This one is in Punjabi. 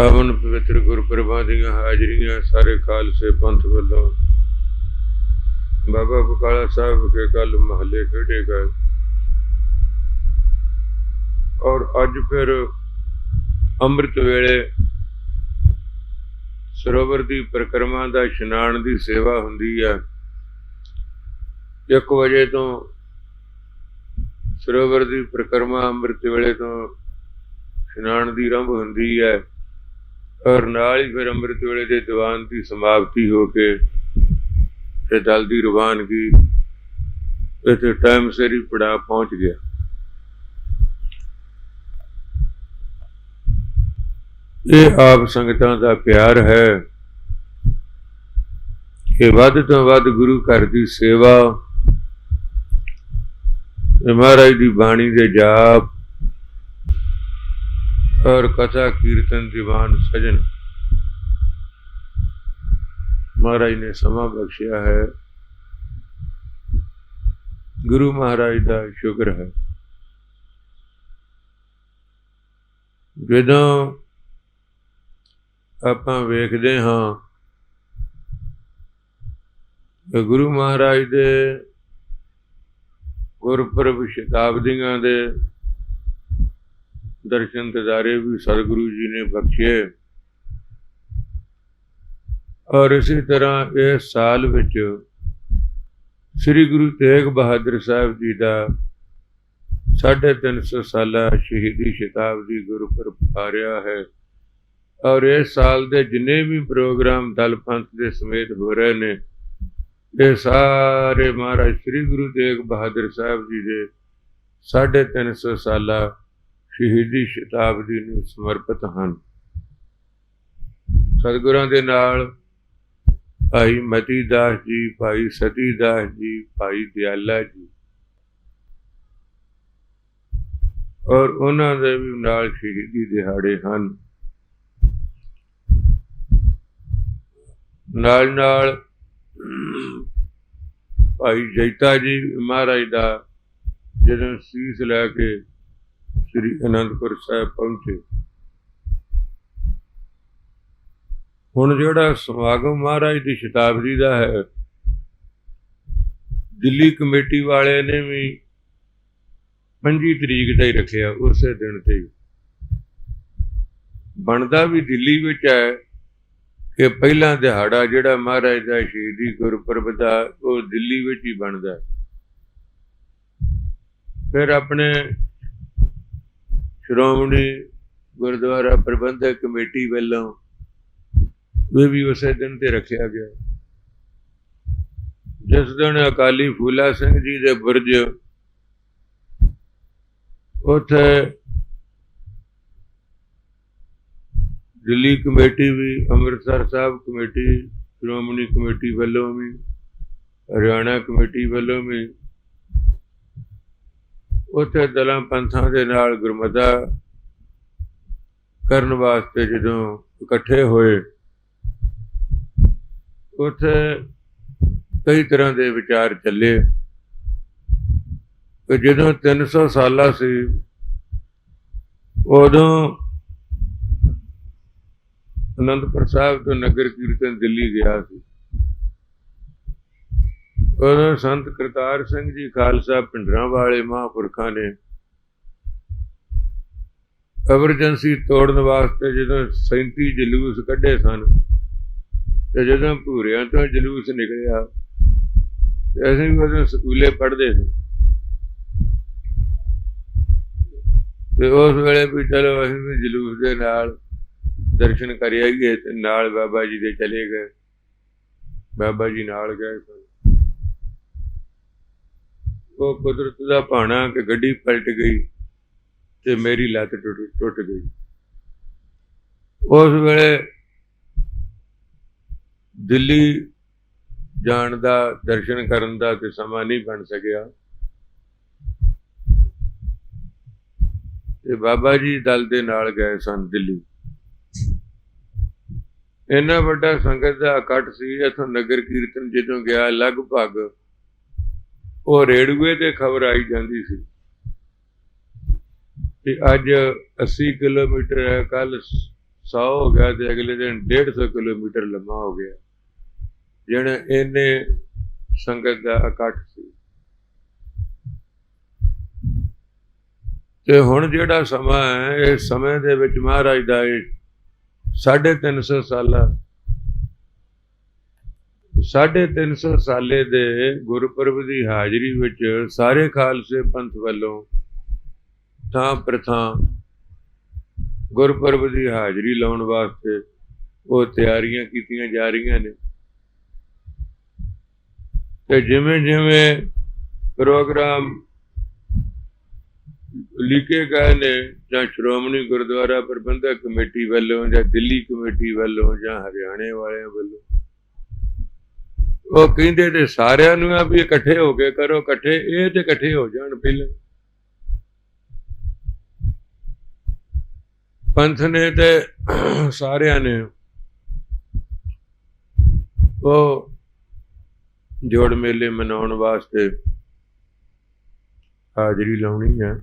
ਪਾਵਨ ਪਵਿੱਤਰ ਗੁਰਪੁਰਬਾਂ ਦੀਆਂ ਹਾਜ਼ਰੀਆਂ ਸਾਰੇ ਖਾਲਸੇ ਪੰਥ ਵੱਲੋਂ। ਬਾਬਾ ਬਕਾਲਾ ਸਾਹਿਬ ਕੇ ਕੱਲ ਮਹੱਲੇ ਖੇਡੇ ਗਏ। ਔਰ ਅੱਜ ਫਿਰ ਅੰਮ੍ਰਿਤ ਵੇਲੇ ਸਰੋਵਰ ਦੀ ਪਰਿਕਰਮਾ ਦਾ ਇਸ਼ਨਾਨ ਦੀ ਸੇਵਾ ਹੁੰਦੀ ਹੈ। 1 ਵਜੇ ਤੋਂ ਸਰੋਵਰ ਦੀ ਪਰਿਕਰਮਾ ਅੰਮ੍ਰਿਤ ਵੇਲੇ ਤੋਂ ਇਸ਼ਨਾਨ ਦੀ ਆਰੰਭ ਹੁੰਦੀ ਹੈ। ਔਰ ਨਾਲ ਹੀ ਫਿਰ ਅੰਮ੍ਰਿਤ ਵੇਲੇ ਦੇ ਦੀਵਾਨ ਦੀ ਸਮਾਪਤੀ ਹੋ ਕੇ ਤੇ ਦਲ ਦੀ ਰਵਾਨਗੀ ਇੱਥੇ ਟਾਈਮ ਸਿਰ ਹੀ ਪੜਾ ਪਹੁੰਚ ਗਿਆ। ਇਹ ਆਪ ਸੰਗਤਾਂ ਦਾ ਪਿਆਰ ਹੈ ਕਿ ਵੱਧ ਤੋਂ ਵੱਧ ਗੁਰੂ ਘਰ ਦੀ ਸੇਵਾ ਮਹਾਰਾਜ ਦੀ ਬਾਣੀ ਦੇ ਜਾਪ ਔਰ ਕਥਾ ਕੀਰਤਨ ਦੀਵਾਨ ਸਜਣ। ਮਹਾਰਾਜ ਨੇ ਸਮਾਂ ਬਖਸ਼ਿਆ ਹੈ। ਗੁਰੂ ਮਹਾਰਾਜ ਦਾ ਸ਼ੁਕਰ ਹੈ। ਜਦੋਂ ਆਪਾਂ ਵੇਖਦੇ ਹਾਂ ਗੁਰੂ ਮਹਾਰਾਜ ਦੇ ਗੁਰਪੁਰਬ ਸ਼ਤਾਬਦੀਆਂ ਦੇ ਦਰਸ਼ਨ ਦਿਦਾਰੇ ਵੀ ਸਤਿਗੁਰੂ ਜੀ ਨੇ ਬਖਸ਼ੇ। ਔਰ ਇਸੇ ਤਰ੍ਹਾਂ ਇਸ ਸਾਲ ਵਿੱਚ ਸ੍ਰੀ ਗੁਰੂ ਤੇਗ ਬਹਾਦਰ ਸਾਹਿਬ ਜੀ ਦਾ 350 ਸਾਲਾ ਸ਼ਹੀਦੀ ਸ਼ਤਾਬਦੀ ਗੁਰਪੁਰਬ ਆ ਰਿਹਾ ਹੈ। ਔਰ ਇਸ ਸਾਲ ਦੇ ਜਿੰਨੇ ਵੀ ਪ੍ਰੋਗਰਾਮ ਦਲ ਪੰਥ ਦੇ ਸਮੇਤ ਹੋ ਰਹੇ ਨੇ, ਇਹ ਸਾਰੇ ਮਹਾਰਾਜ ਸ੍ਰੀ ਗੁਰੂ ਤੇਗ ਬਹਾਦਰ ਸਾਹਿਬ ਜੀ ਦੇ 350 ਸਾਲਾ ਸ਼ਹੀਦੀ ਸ਼ਤਾਬਦੀ ਨੂੰ ਸਮਰਪਿਤ ਹਨ। ਸਤਿਗੁਰਾਂ ਦੇ ਨਾਲ ਭਾਈ ਮਤੀ ਦਾਸ ਜੀ, ਭਾਈ ਸਤੀ ਦਾਸ ਜੀ, ਭਾਈ ਦਿਆਲਾ ਜੀ ਔਰ ਉਹਨਾਂ ਦੇ ਵੀ ਨਾਲ ਸ਼ਹੀਦੀ ਦਿਹਾੜੇ ਹਨ। ਨਾਲ ਨਾਲ ਭਾਈ ਜੈਤਾ ਜੀ ਮਹਾਰਾਜ ਦਾ ਜਦੋਂ ਸੀਸ ਲੈ ਕੇ ਸ੍ਰੀ ਅਨੰਦਪੁਰ ਸਾਹਿਬ ਪਹੁੰਚੇ। ਹੁਣ ਜਿਹੜਾ ਸਮਾਗਮ ਮਹਾਰਾਜ ਦੀ ਸ਼ਤਾਬਦੀ ਦਾ ਹੈ, ਦਿੱਲੀ ਕਮੇਟੀ ਵਾਲਿਆਂ ਨੇ ਵੀ 25 ਤਰੀਕ ਦਾ ਹੀ ਰੱਖਿਆ, ਉਸੇ ਦਿਨ ਤੇ ਬਣਦਾ ਵੀ ਦਿੱਲੀ ਵਿੱਚ ਹੈ ਕਿ ਪਹਿਲਾ ਦਿਹਾੜਾ ਜਿਹੜਾ ਮਹਾਰਾਜ ਦਾ ਸ਼ਹੀਦੀ ਗੁਰਪੁਰਬ ਦਾ, ਉਹ ਦਿੱਲੀ ਵਿੱਚ ਹੀ ਬਣਦਾ ਫਿਰ ਆਪਣੇ ਸ਼੍ਰੋਮਣੀ ਗੁਰਦੁਆਰਾ ਪ੍ਰਬੰਧਕ ਕਮੇਟੀ ਵੱਲੋਂ ਇਹ ਵੀ ਉਸੇ ਦਿਨ ਤੇ ਰੱਖਿਆ ਗਿਆ। ਜਿਸ ਦਿਨ ਅਕਾਲੀ ਫੂਲਾ ਸਿੰਘ ਜੀ ਦੇ ਬੁਰਜ ਉਥੇ ਦਿੱਲੀ ਕਮੇਟੀ ਵੀ, ਅੰਮ੍ਰਿਤਸਰ ਸਾਹਿਬ ਕਮੇਟੀ, ਸ਼੍ਰੋਮਣੀ ਕਮੇਟੀ ਵੱਲੋਂ ਵੀ, ਹਰਿਆਣਾ ਕਮੇਟੀ ਵੱਲੋਂ ਵੀ ਉੱਥੇ ਦਲਾਂ ਪੰਥਾਂ ਦੇ ਨਾਲ ਗੁਰਮਤਾ ਕਰਨ ਵਾਸਤੇ ਜਦੋਂ ਇਕੱਠੇ ਹੋਏ, ਉੱਥੇ ਕਈ ਤਰ੍ਹਾਂ ਦੇ ਵਿਚਾਰ ਚੱਲੇ। ਕਿ ਜਦੋਂ 300 ਸਾਲਾ ਸੀ, ਉਦੋਂ ਅਨੰਦਪੁਰ ਸਾਹਿਬ ਤੋਂ ਨਗਰ ਕੀਰਤਨ ਦਿੱਲੀ ਗਿਆ ਸੀ। ਉਦੋਂ ਸੰਤ ਕਰਤਾਰ ਸਿੰਘ ਜੀ ਖਾਲਸਾ ਪਿੰਡਰਾਂ ਵਾਲੇ ਮਹਾਂਪੁਰਖਾਂ ਨੇ ਐਮਰਜੈਂਸੀ ਤੋੜਨ ਵਾਸਤੇ ਜਦੋਂ 37 ਜਲੂਸ ਕੱਢੇ ਸਨ ਤੇ ਜਦੋਂ ਭੂਰਿਆਂ ਤੋਂ ਜਲੂਸ ਨਿਕਲਿਆ ਅਸੀਂ ਵੀ ਉਦੋਂ ਸਕੂਲੇ ਪੜ੍ਹਦੇ ਸੀ। ਤੇ ਉਸ ਵੇਲੇ ਵੀ ਚਲੋ ਅਸੀਂ ਵੀ ਜਲੂਸ ਦੇ ਨਾਲ ਦਰਸ਼ਨ ਕਰ ਆਈਏ ਤੇ ਨਾਲ ਬਾਬਾ ਜੀ ਦੇ ਚਲੇ ਗਏ। ਬਾਬਾ ਜੀ ਨਾਲ ਗਏ ਸਨ। ਉਹ ਕੁਦਰਤ ਦਾ ਭਾਣਾ ਕਿ ਗੱਡੀ ਪਲਟ ਗਈ ਤੇ ਮੇਰੀ ਲੱਤ ਟੁੱਟ ਟੁੱਟ ਗਈ। ਉਸ ਵੇਲੇ ਦਿੱਲੀ ਜਾਣ ਦਾ, ਦਰਸ਼ਨ ਕਰਨ ਦਾ ਤੇ ਸਮਾਂ ਨਹੀਂ ਬਣ ਸਕਿਆ। ਤੇ ਬਾਬਾ ਜੀ ਦਲ ਦੇ ਨਾਲ ਗਏ ਸਨ ਦਿੱਲੀ। ਇੰਨਾ ਵੱਡਾ ਸੰਗਤ ਦਾ ਇਕੱਠ ਸੀ, ਇਥੋਂ ਨਗਰ ਕੀਰਤਨ ਜਦੋਂ ਗਿਆ, ਲਗਭਗ ਉਹ ਰੇਡੂਏ ਤੇ ਖਬਰ ਆਈ ਜਾਂਦੀ ਸੀ। ਕਿ ਅੱਜ 80 ਕਿਲੋਮੀਟਰ ਹੈ ਕੱਲ 100 ਹੋ ਗਿਆ ਤੇ ਅਗਲੇ ਦਿਨ 150 ਕਿਲੋਮੀਟਰ ਲੰਮਾ ਹੋ ਗਿਆ। ਜਿਹੜਾ ਇਹਨੇ ਸੰਗਤ ਦਾ ਇਕੱਠ ਸੀ। ਤੇ ਹੁਣ ਜਿਹੜਾ ਸਮਾਂ ਹੈ ਇਹ ਸਮੇਂ ਦੇ ਵਿੱਚ ਮਹਾਰਾਜ ਦਾ ਇਹ 350 ਸਾਲਾ 350 ਸਾਲੇ ਦੇ ਗੁਰਪੁਰਬ ਦੀ ਹਾਜ਼ਰੀ ਵਿੱਚ ਸਾਰੇ ਖਾਲਸੇ ਪੰਥ ਵੱਲੋਂ ਥਾਂ ਪ੍ਰਥਾ ਗੁਰਪੁਰਬ ਦੀ ਹਾਜ਼ਰੀ ਲਾਉਣ ਵਾਸਤੇ ਉਹ ਤਿਆਰੀਆਂ ਕੀਤੀਆਂ ਜਾ ਰਹੀਆਂ ਨੇ। ਤੇ ਜਿਵੇਂ ਜਿਵੇਂ ਪ੍ਰੋਗਰਾਮ ਲਿਖੇ ਗਏ ਨੇ ਜਾਂ ਸ਼੍ਰੋਮਣੀ ਗੁਰਦੁਆਰਾ ਪ੍ਰਬੰਧਕ ਕਮੇਟੀ ਵੱਲੋਂ ਜਾਂ ਦਿੱਲੀ ਕਮੇਟੀ ਵੱਲੋਂ ਜਾਂ ਹਰਿਆਣੇ ਵਾਲਿਆਂ ਵੱਲੋਂ ਉਹ ਕਹਿੰਦੇ ਤੇ ਸਾਰਿਆਂ ਨੂੰ ਆ ਵੀ ਇਕੱਠੇ ਹੋ ਕੇ ਕਰੋ, ਇਕੱਠੇ, ਇਹ ਤੇ ਇਕੱਠੇ ਹੋ ਜਾਣ ਪਹਿਲਾਂ। ਪੰਥ ਨੇ ਤੇ ਸਾਰਿਆਂ ਨੇ ਉਹ ਜੋੜ ਮੇਲੇ ਮਨਾਉਣ ਵਾਸਤੇ ਹਾਜ਼ਰੀ ਲਾਉਣੀ ਹੈ